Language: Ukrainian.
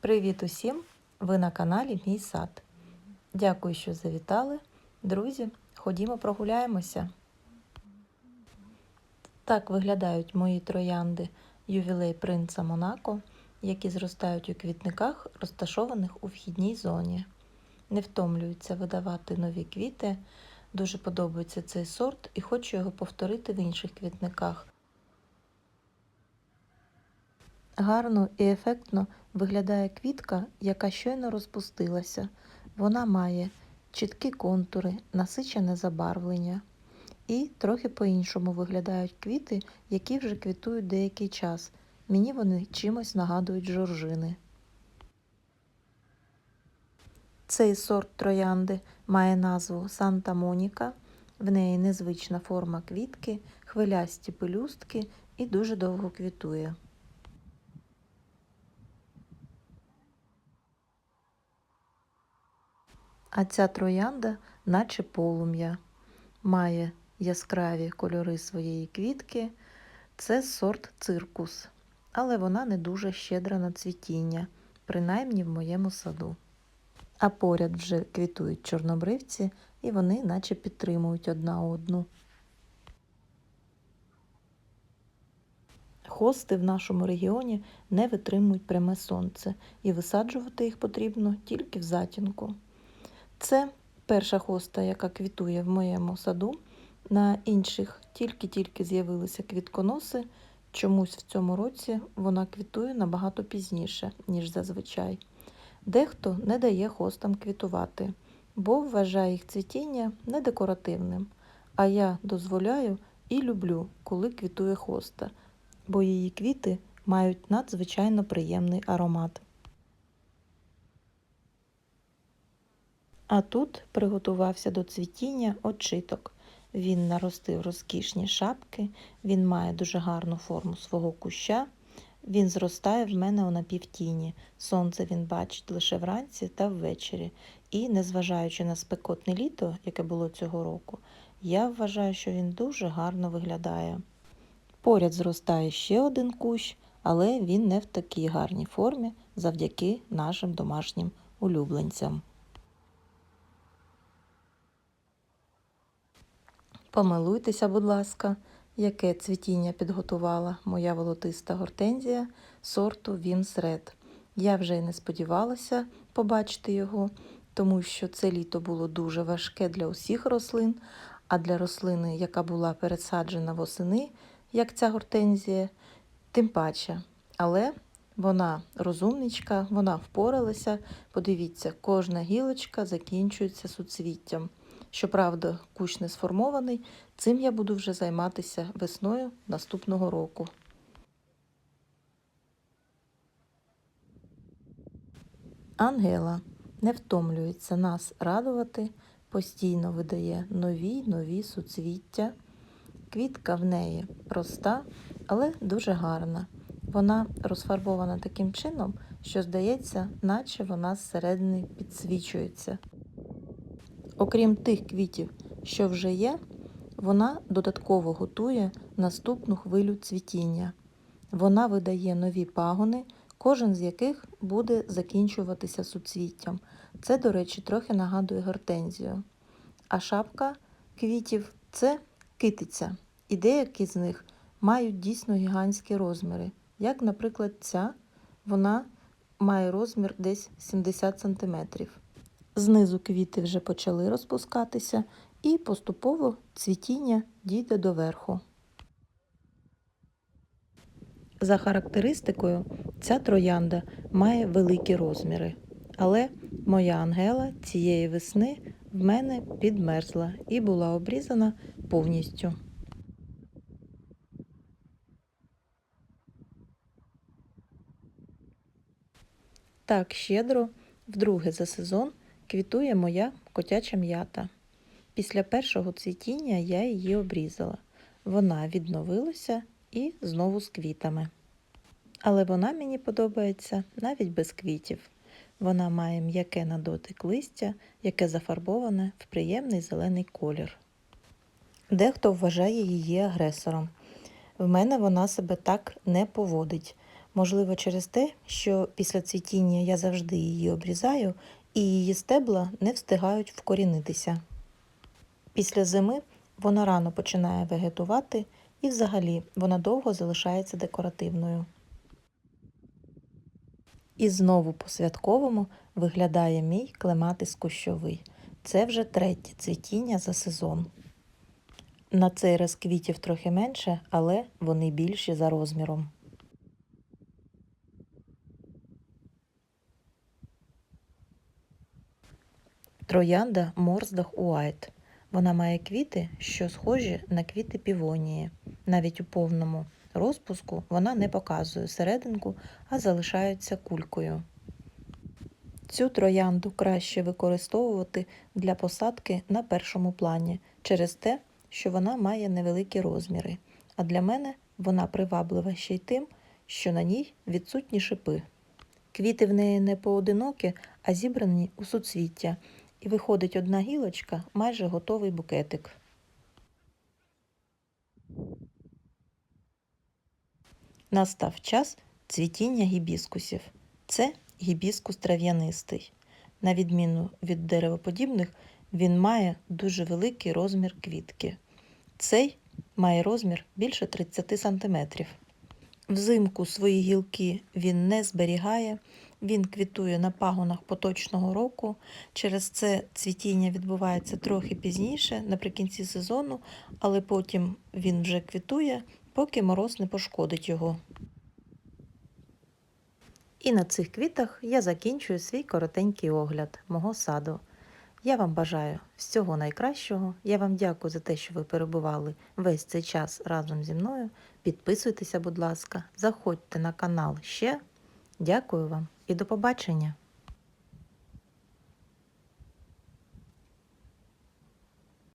Привіт усім! Ви на каналі Мій сад. Дякую, що завітали. Друзі, ходімо прогуляємося. Так виглядають мої троянди ювілей принца Монако, які зростають у квітниках, розташованих у вхідній зоні. Не втомлюються видавати нові квіти. Дуже подобається цей сорт і хочу його повторити в інших квітниках. Гарно і ефектно виглядає квітка, яка щойно розпустилася. Вона має чіткі контури, насичене забарвлення. І трохи по-іншому виглядають квіти, які вже квітують деякий час. Мені вони чимось нагадують жоржини. Цей сорт троянди має назву Санта Моніка. В неї незвична форма квітки, хвилясті пелюстки і дуже довго квітує. А ця троянда, наче полум'я, має яскраві кольори своєї квітки. Це сорт циркус, але вона не дуже щедра на цвітіння, принаймні в моєму саду. А поряд вже квітують чорнобривці, і вони наче підтримують одна одну. Хости в нашому регіоні не витримують пряме сонце, і висаджувати їх потрібно тільки в затінку. Це перша хоста, яка квітує в моєму саду. На інших тільки-тільки з'явилися квітконоси. Чомусь в цьому році вона квітує набагато пізніше, ніж зазвичай. Дехто не дає хостам квітувати, бо вважає їх цвітіння недекоративним. А я дозволяю і люблю, коли квітує хоста, бо її квіти мають надзвичайно приємний аромат. А тут приготувався до цвітіння очиток. Він наростив розкішні шапки, він має дуже гарну форму свого куща. Він зростає в мене у напівтіні. Сонце він бачить лише вранці та ввечері. І, незважаючи на спекотне літо, яке було цього року, я вважаю, що він дуже гарно виглядає. Поряд зростає ще один кущ, але він не в такій гарній формі завдяки нашим домашнім улюбленцям. Помилуйтеся, будь ласка, яке цвітіння підготувала моя волотиста гортензія сорту Вімс Ред. Я вже й не сподівалася побачити його, тому що це літо було дуже важке для усіх рослин, а для рослини, яка була пересаджена восени, як ця гортензія, тим паче. Але вона розумничка, вона впоралася. Подивіться, кожна гілочка закінчується суцвіттям. Щоправда, кущ не сформований, цим я буду вже займатися весною наступного року. Ангела не втомлюється нас радувати, постійно видає нові нові суцвіття. Квітка в неї проста, але дуже гарна. Вона розфарбована таким чином, що здається, наче вона зсередини підсвічується. Окрім тих квітів, що вже є, вона додатково готує наступну хвилю цвітіння. Вона видає нові пагони, кожен з яких буде закінчуватися суцвіттям. Це, до речі, трохи нагадує гортензію. А шапка квітів це китиця, і деякі з них мають дійсно гігантські розміри. Як, наприклад, ця, вона має розмір десь 70 см. Знизу квіти вже почали розпускатися, і поступово цвітіння дійде до верху. За характеристикою, ця троянда має великі розміри, але моя ангела цієї весни в мене підмерзла і була обрізана повністю. Так щедро, вдруге за сезон, квітує моя котяча м'ята. Після першого цвітіння я її обрізала. Вона відновилася і знову з квітами. Але вона мені подобається навіть без квітів. Вона має м'яке на дотик листя, яке зафарбоване в приємний зелений колір. Дехто вважає її агресором. В мене вона себе так не поводить. Можливо, через те, що після цвітіння я завжди її обрізаю, і її стебла не встигають вкорінитися. Після зими вона рано починає вегетувати і взагалі вона довго залишається декоративною. І знову по-святковому виглядає мій клематис кущовий. Це вже третє цвітіння за сезон. На цей раз квітів трохи менше, але вони більші за розміром. Троянда Морздах Уайт. Вона має квіти, що схожі на квіти півонії. Навіть у повному розпуску вона не показує серединку, а залишається кулькою. Цю троянду краще використовувати для посадки на першому плані через те, що вона має невеликі розміри. А для мене вона приваблива ще й тим, що на ній відсутні шипи. Квіти в неї не поодинокі, а зібрані у суцвіття, і виходить одна гілочка, майже готовий букетик. Настав час цвітіння гібіскусів. Це гібіскус трав'янистий. На відміну від деревоподібних, він має дуже великий розмір квітки. Цей має розмір більше 30 см. Взимку свої гілки він не зберігає, він квітує на пагонах поточного року. Через це цвітіння відбувається трохи пізніше, наприкінці сезону, але потім він вже квітує, поки мороз не пошкодить його. І на цих квітах я закінчую свій коротенький огляд мого саду. Я вам бажаю всього найкращого. Я вам дякую за те, що ви перебували весь цей час разом зі мною. Підписуйтеся, будь ласка, заходьте на канал ще. Дякую вам і до побачення!